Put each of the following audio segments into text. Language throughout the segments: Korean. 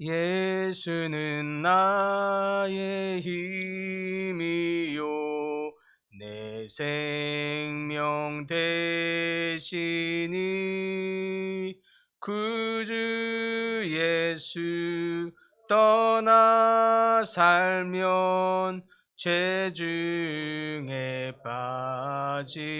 예수는 나의 힘이요. 내 생명 대신이 구주 예수 떠나 살면 죄 중에 빠지리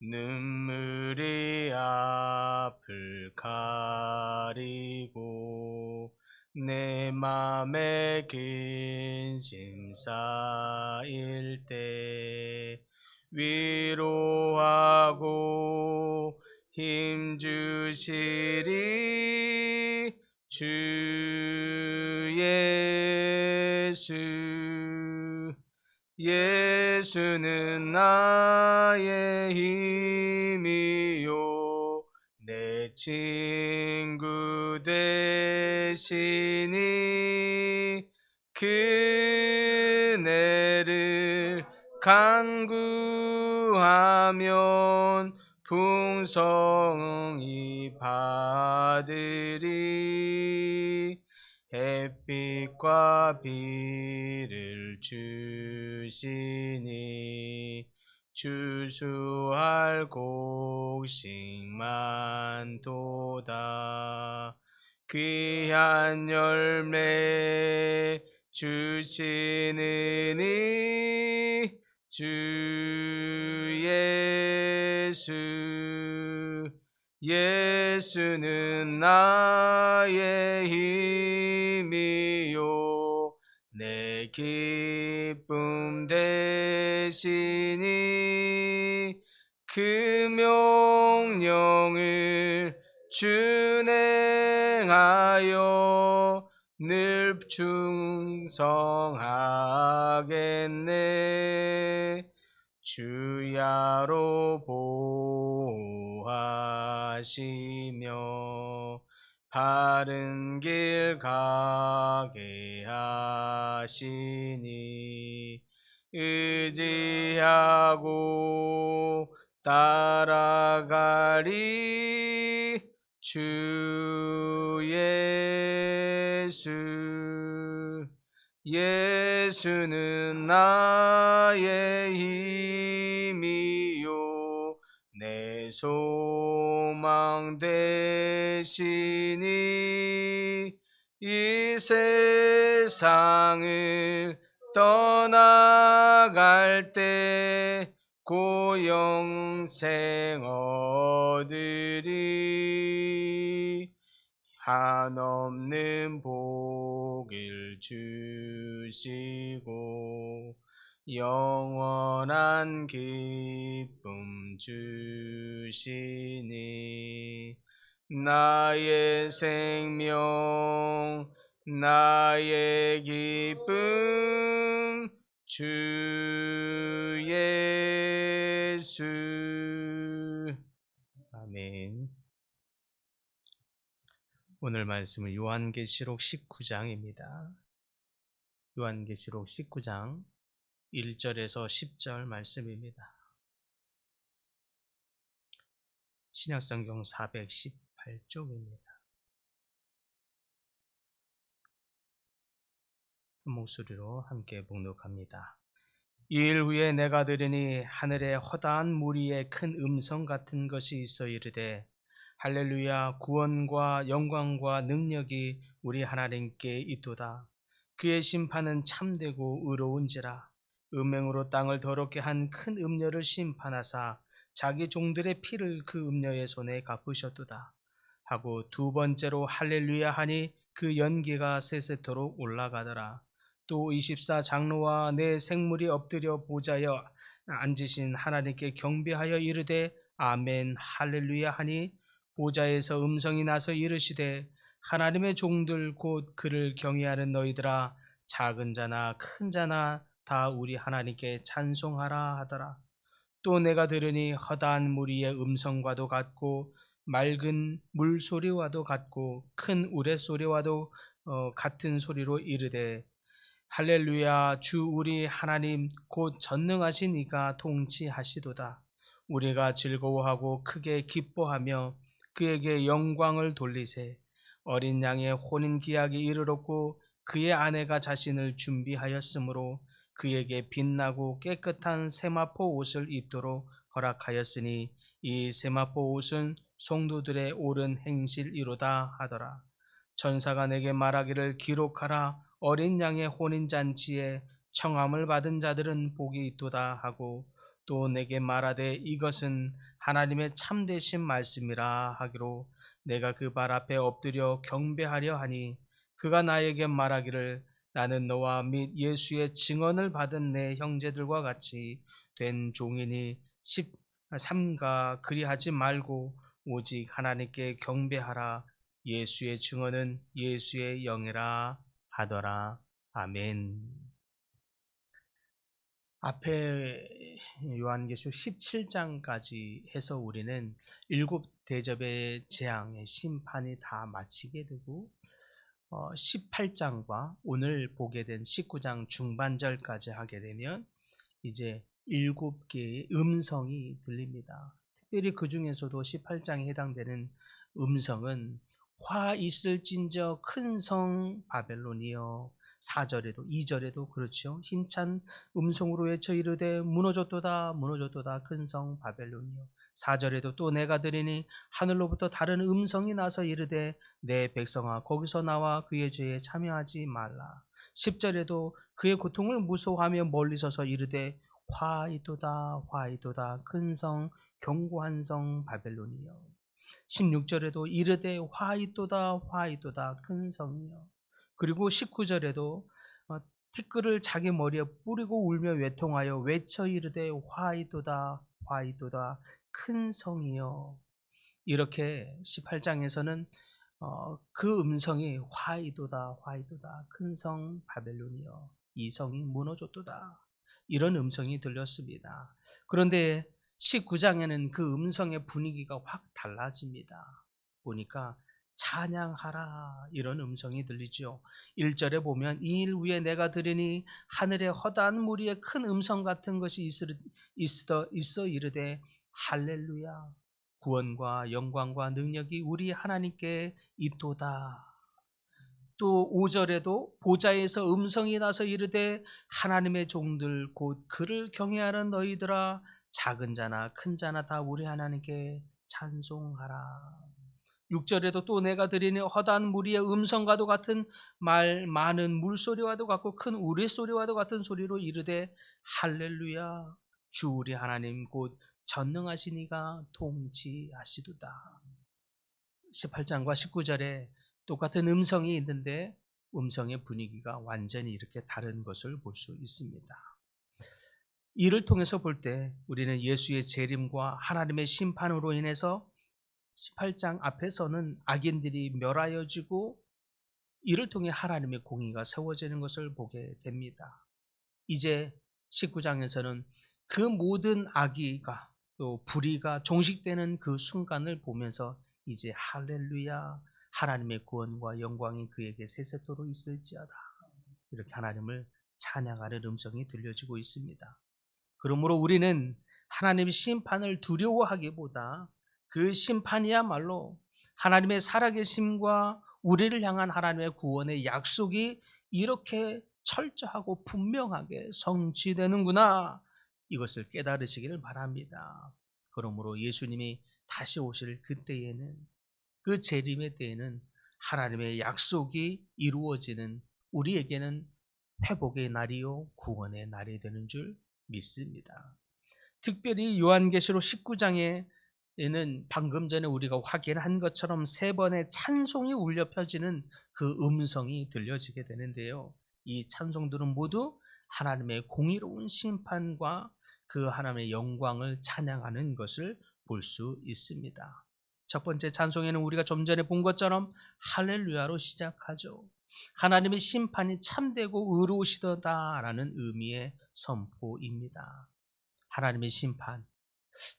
눈물이 앞을 가리고 내 맘에 근심 쌓일 때 위로하고 힘 주시리 주 예수. 예수는 나 되시니 그네를 간구하면 풍성히 받으리. 햇빛과 비를 주시니 주수할 곡식 만 도다 귀한 열매 주시느니 주 예수 예수는 나의 힘이요. 내 기쁨 되시니 그 명령을 준 행하여 늘 충성하겠네. 주야로 보호하시며 바른 길 가게 하시니 의지하고 따라가리 주 예수 예수는 나의 힘이요. 내 소망 되시니 이 세상을 떠나갈 때 고영생 얻으리 한없는 복을 주시고 영원한 기쁨 주시니 나의 생명 나의 기쁨 주 예수. 아멘 오늘 말씀은 요한계시록 19장입니다. 요한계시록 19장 1절에서 10절 말씀입니다. 신약성경 418쪽입니다. 한 목소리로 함께 봉독합니다. 이일 후에 내가 들으니 하늘에 허다한 무리의 큰 음성 같은 것이 있어 이르되 할렐루야 구원과 영광과 능력이 우리 하나님께 있도다. 그의 심판은 참되고 의로운지라. 음행으로 땅을 더럽게 한 큰 음녀를 심판하사 자기 종들의 피를 그 음녀의 손에 갚으셨도다. 하고 두 번째로 할렐루야 하니 그 연기가 세세토록 올라가더라. 또 24 장로와 내 생물이 엎드려 보자여 앉으신 하나님께 경배하여 이르되 아멘 할렐루야 하니 보좌에서 음성이 나서 이르시되 하나님의 종들 곧 그를 경외하는 너희들아 작은 자나 큰 자나 다 우리 하나님께 찬송하라 하더라. 또 내가 들으니 허다한 무리의 음성과도 같고 맑은 물소리와도 같고 큰 우레소리와도 어, 같은 소리로 이르되 할렐루야 주 우리 하나님 곧 전능하신 이가 통치하시도다. 우리가 즐거워하고 크게 기뻐하며 그에게 영광을 돌리세. 어린 양의 혼인 기약이 이르렀고 그의 아내가 자신을 준비하였으므로 그에게 빛나고 깨끗한 세마포 옷을 입도록 허락하였으니 이 세마포 옷은 성도들의 옳은 행실이로다 하더라. 천사가 내게 말하기를 기록하라. 어린 양의 혼인 잔치에 청함을 받은 자들은 복이 있도다 하고 또 내게 말하되 이것은 하나님의 참되신 말씀이라 하기로 내가 그 발 앞에 엎드려 경배하려 하니 그가 나에게 말하기를 나는 너와 및 예수의 증언을 받은 내 형제들과 같이 된 종이니 십 삼가 그리하지 말고 오직 하나님께 경배하라 예수의 증언은 예수의 영이라 하더라 아멘. 앞에 요한계시 17장까지 해서 우리는 일곱 대접의 재앙의 심판이 다 마치게 되고 어, 18장과 오늘 보게 된 19장 중반절까지 하게 되면 이제 일곱 개의 음성이 들립니다. 특별히 그 중에서도 18장에 해당되는 음성은 화 있을진저 큰 성 바벨론이여 4절에도 2절에도 그렇죠. 힘찬 음성으로 외쳐 이르되 무너졌도다 무너졌도다. 큰 성 바벨론이여. 4절에도 또 내가 들으니 하늘로부터 다른 음성이 나서 이르되 내 백성아 거기서 나와 그의 죄에 참여하지 말라. 10절에도 그의 고통을 무서워하며 멀리 서서 이르되 화이도다 화이도다. 큰성 견고한 성 바벨론이여. 16절에도 이르되 화이도다 화이도다. 큰 성이여 그리고 19절에도 어, 티끌을 자기 머리에 뿌리고 울며 외통하여 외쳐 이르되 화이도다 화이도다 큰 성이여 이렇게 18장에서는 어, 그 음성이 화이도다 화이도다 큰 성 바벨론이여 이 성이 무너졌도다 이런 음성이 들렸습니다. 그런데 19장에는 그 음성의 분위기가 확 달라집니다. 보니까 찬양하라 이런 음성이 들리죠. 1절에 보면 이일 후에 내가 들으니 하늘에 허다한 무리의 큰 음성 같은 것이 있어, 있어 이르되 할렐루야 구원과 영광과 능력이 우리 하나님께 있도다. 또 5절에도 보좌에서 음성이 나서 이르되 하나님의 종들 곧 그를 경외하는 너희들아 작은 자나 큰 자나 다 우리 하나님께 찬송하라. 6절에도 또 내가 드리는 허다한 무리의 음성과도 같은 말 많은 물소리와도 같고 큰 우레소리와도 같은 소리로 이르되 할렐루야 주 우리 하나님 곧 전능하신 이가 통치하시도다. 18장과 19절에 똑같은 음성이 있는데 음성의 분위기가 완전히 이렇게 다른 것을 볼 수 있습니다. 이를 통해서 볼 때 우리는 예수의 재림과 하나님의 심판으로 인해서 18장 앞에서는 악인들이 멸하여지고 이를 통해 하나님의 공의가 세워지는 것을 보게 됩니다. 이제 19장에서는 그 모든 악의가 또 불의가 종식되는 그 순간을 보면서 이제 할렐루야 하나님의 구원과 영광이 그에게 세세토록 있을지어다 이렇게 하나님을 찬양하는 음성이 들려지고 있습니다. 그러므로 우리는 하나님의 심판을 두려워하기보다 그 심판이야말로 하나님의 살아계심과 우리를 향한 하나님의 구원의 약속이 이렇게 철저하고 분명하게 성취되는구나. 이것을 깨달으시기를 바랍니다. 그러므로 예수님이 다시 오실 그때에는 그 재림의 때에는 하나님의 약속이 이루어지는 우리에게는 회복의 날이요 구원의 날이 되는 줄 믿습니다. 특별히 요한계시록 19장에 는 방금 전에 우리가 확인한 것처럼 세 번의 찬송이 울려 펴지는 그 음성이 들려지게 되는데요. 이 찬송들은 모두 하나님의 공의로운 심판과 그 하나님의 영광을 찬양하는 것을 볼 수 있습니다. 첫 번째 찬송에는 우리가 좀 전에 본 것처럼 할렐루야로 시작하죠. 하나님의 심판이 참되고 의로우시다라는 의미의 선포입니다. 하나님의 심판.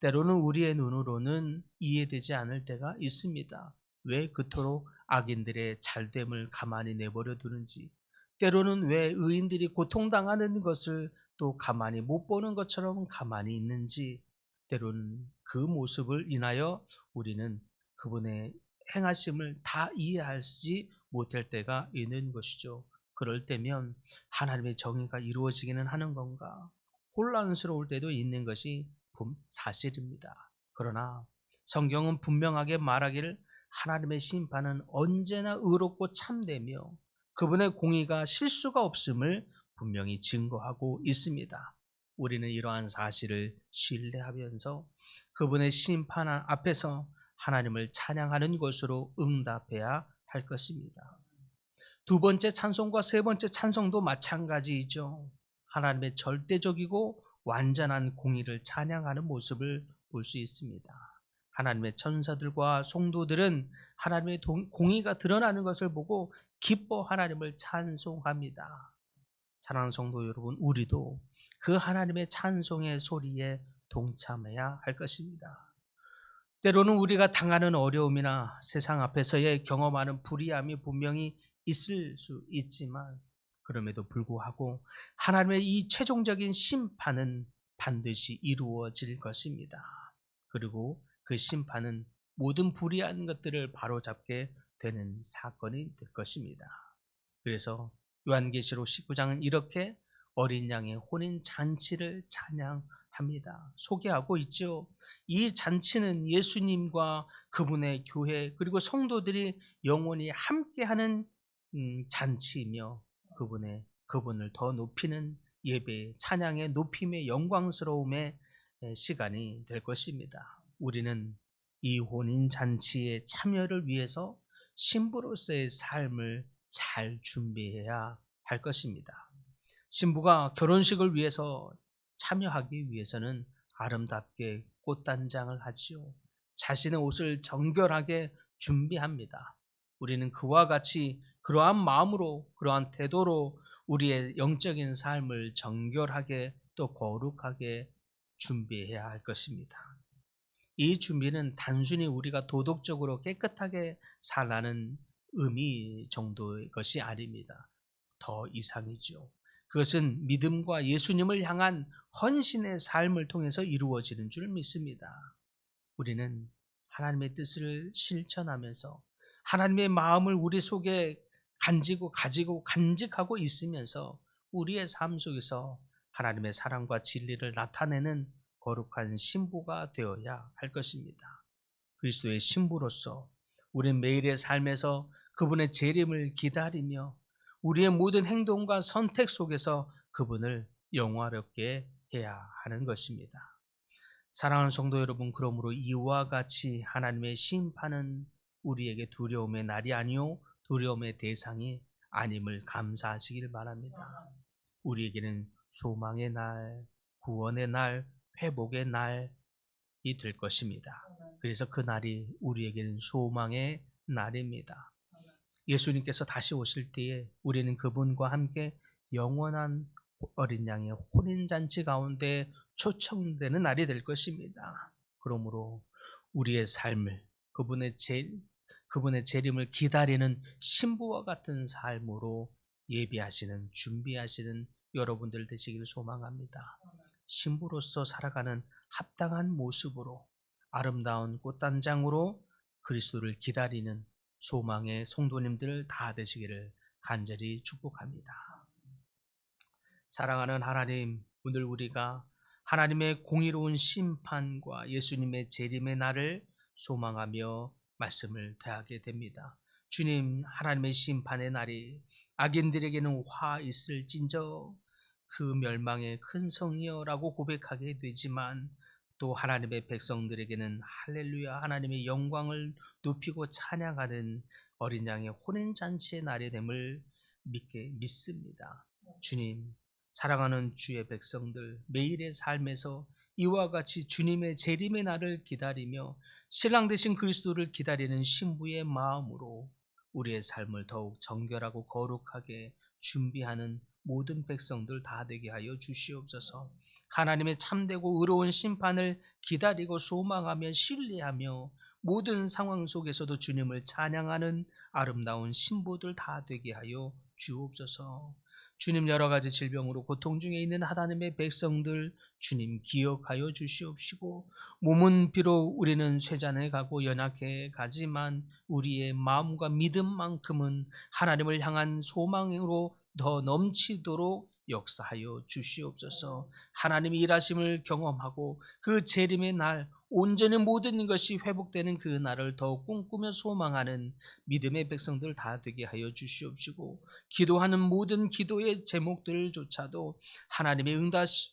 때로는 우리의 눈으로는 이해되지 않을 때가 있습니다. 왜 그토록 악인들의 잘됨을 가만히 내버려 두는지, 때로는 왜 의인들이 고통당하는 것을 또 가만히 못 보는 것처럼 가만히 있는지, 때로는 그 모습을 인하여 우리는 그분의 행하심을 다 이해하지 못할 때가 있는 것이죠. 그럴 때면 하나님의 정의가 이루어지기는 하는 건가? 혼란스러울 때도 있는 것이 사실입니다. 그러나 성경은 분명하게 말하기를 하나님의 심판은 언제나 의롭고 참되며 그분의 공의가 실수가 없음을 분명히 증거하고 있습니다. 우리는 이러한 사실을 신뢰하면서 그분의 심판 앞에서 하나님을 찬양하는 것으로 응답해야 할 것입니다. 두 번째 찬송과 세 번째 찬송도 마찬가지이죠. 하나님의 절대적이고 완전한 공의를 찬양하는 모습을 볼 수 있습니다. 하나님의 천사들과 성도들은 하나님의 공의가 드러나는 것을 보고 기뻐 하나님을 찬송합니다. 사랑하는 성도 여러분, 우리도 그 하나님의 찬송의 소리에 동참해야 할 것입니다. 때로는 우리가 당하는 어려움이나 세상 앞에서의 경험하는 불이함이 분명히 있을 수 있지만 그럼에도 불구하고 하나님의 이 최종적인 심판은 반드시 이루어질 것입니다. 그리고 그 심판은 모든 불의한 것들을 바로잡게 되는 사건이 될 것입니다. 그래서 요한계시록 19장은 이렇게 어린 양의 혼인 잔치를 찬양 합니다. 소개하고 있죠. 이 잔치는 예수님과 그분의 교회 그리고 성도들이 영원히 함께하는 음, 잔치이며 그분의 그분을 더 높이는 예배, 찬양의 높임의 영광스러움의 시간이 될 것입니다. 우리는 이 혼인 잔치의 참여를 위해서 신부로서의 삶을 잘 준비해야 할 것입니다. 신부가 결혼식을 위해서 참여하기 위해서는 아름답게 꽃단장을 하지요. 자신의 옷을 정결하게 준비합니다. 우리는 그와 같이 그러한 마음으로, 그러한 태도로 우리의 영적인 삶을 정결하게 또 거룩하게 준비해야 할 것입니다. 이 준비는 단순히 우리가 도덕적으로 깨끗하게 살라는 의미 정도의 것이 아닙니다. 더 이상이죠. 그것은 믿음과 예수님을 향한 헌신의 삶을 통해서 이루어지는 줄 믿습니다. 우리는 하나님의 뜻을 실천하면서 하나님의 마음을 우리 속에 간지고 가지고 간직하고 있으면서 우리의 삶 속에서 하나님의 사랑과 진리를 나타내는 거룩한 신부가 되어야 할 것입니다. 그리스도의 신부로서 우리는 매일의 삶에서 그분의 재림을 기다리며 우리의 모든 행동과 선택 속에서 그분을 영화롭게 해야 하는 것입니다. 사랑하는 성도 여러분, 그러므로 이와 같이 하나님의 심판은 우리에게 두려움의 날이 아니요 두려움의 대상이 아님을 감사하시길 바랍니다. 우리에게는 소망의 날, 구원의 날, 회복의 날이 될 것입니다. 그래서 그 날이 우리에게는 소망의 날입니다. 예수님께서 다시 오실 때에 우리는 그분과 함께 영원한 어린 양의 혼인잔치 가운데 초청되는 날이 될 것입니다. 그러므로 우리의 삶을 그분의 제, 그분의 재림을 기다리는 신부와 같은 삶으로 예비하시는 준비하시는 여러분들 되시기를 소망합니다. 신부로서 살아가는 합당한 모습으로 아름다운 꽃단장으로 그리스도를 기다리는 소망의 성도님들 다 되시기를 간절히 축복합니다. 사랑하는 하나님, 오늘 우리가 하나님의 공의로운 심판과 예수님의 재림의 날을 소망하며 말씀을 대하게 됩니다. 주님, 하나님의 심판의 날이 악인들에게는 화 있을진저 그 멸망의 큰 성이여라고 고백하게 되지만 또 하나님의 백성들에게는 할렐루야 하나님의 영광을 높이고 찬양하는 어린 양의 혼인 잔치의 날이 됨을 믿게 믿습니다. 주님 사랑하는 주의 백성들 매일의 삶에서 이와 같이 주님의 재림의 날을 기다리며 신랑 되신 그리스도를 기다리는 신부의 마음으로 우리의 삶을 더욱 정결하고 거룩하게 준비하는 모든 백성들 다 되게 하여 주시옵소서. 하나님의 참되고 의로운 심판을 기다리고 소망하며 신뢰하며 모든 상황 속에서도 주님을 찬양하는 아름다운 신부들 다 되게 하여 주옵소서. 주님 여러 가지 질병으로 고통 중에 있는 하나님의 백성들 주님 기억하여 주시옵시고 몸은 비록 우리는 쇠잔해 가고 연약해 가지만 우리의 마음과 믿음만큼은 하나님을 향한 소망으로 더 넘치도록 역사하여 주시옵소서. 하나님의 일하심을 경험하고 그 재림의 날 온전히 모든 것이 회복되는 그 날을 더욱 꿈꾸며 소망하는 믿음의 백성들 다 되게 하여 주시옵시고 기도하는 모든 기도의 제목들조차도 하나님의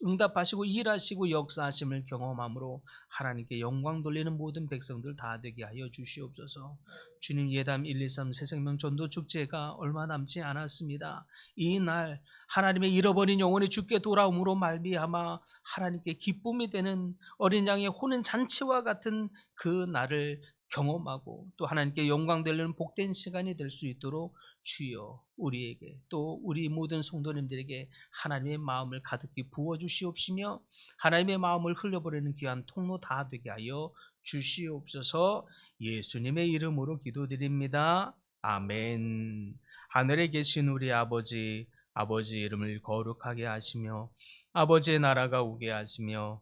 응답하시고 일하시고 역사하심을 경험함으로 하나님께 영광 돌리는 모든 백성들 다 되게 하여 주시옵소서. 주님 예담 1, 2, 3 새생명 전도 축제가 얼마 남지 않았습니다. 이 날 하나님의 잃어버린 영혼이 죽게 돌아옴으로 말미암아 하나님께 기쁨이 되는 어린 양의 혼은 잔치 와 같은 그 날을 경험하고 또 하나님께 영광 되는 복된 시간이 될 수 있도록 주여 우리에게 또 우리 모든 성도님들에게 하나님의 마음을 가득히 부어 주시옵시며 하나님의 마음을 흘려버리는 귀한 통로 다 되게 하여 주시옵소서 예수님의 이름으로 기도드립니다. 아멘. 하늘에 계신 우리 아버지 아버지 이름을 거룩하게 하시며 아버지의 나라가 오게 하시며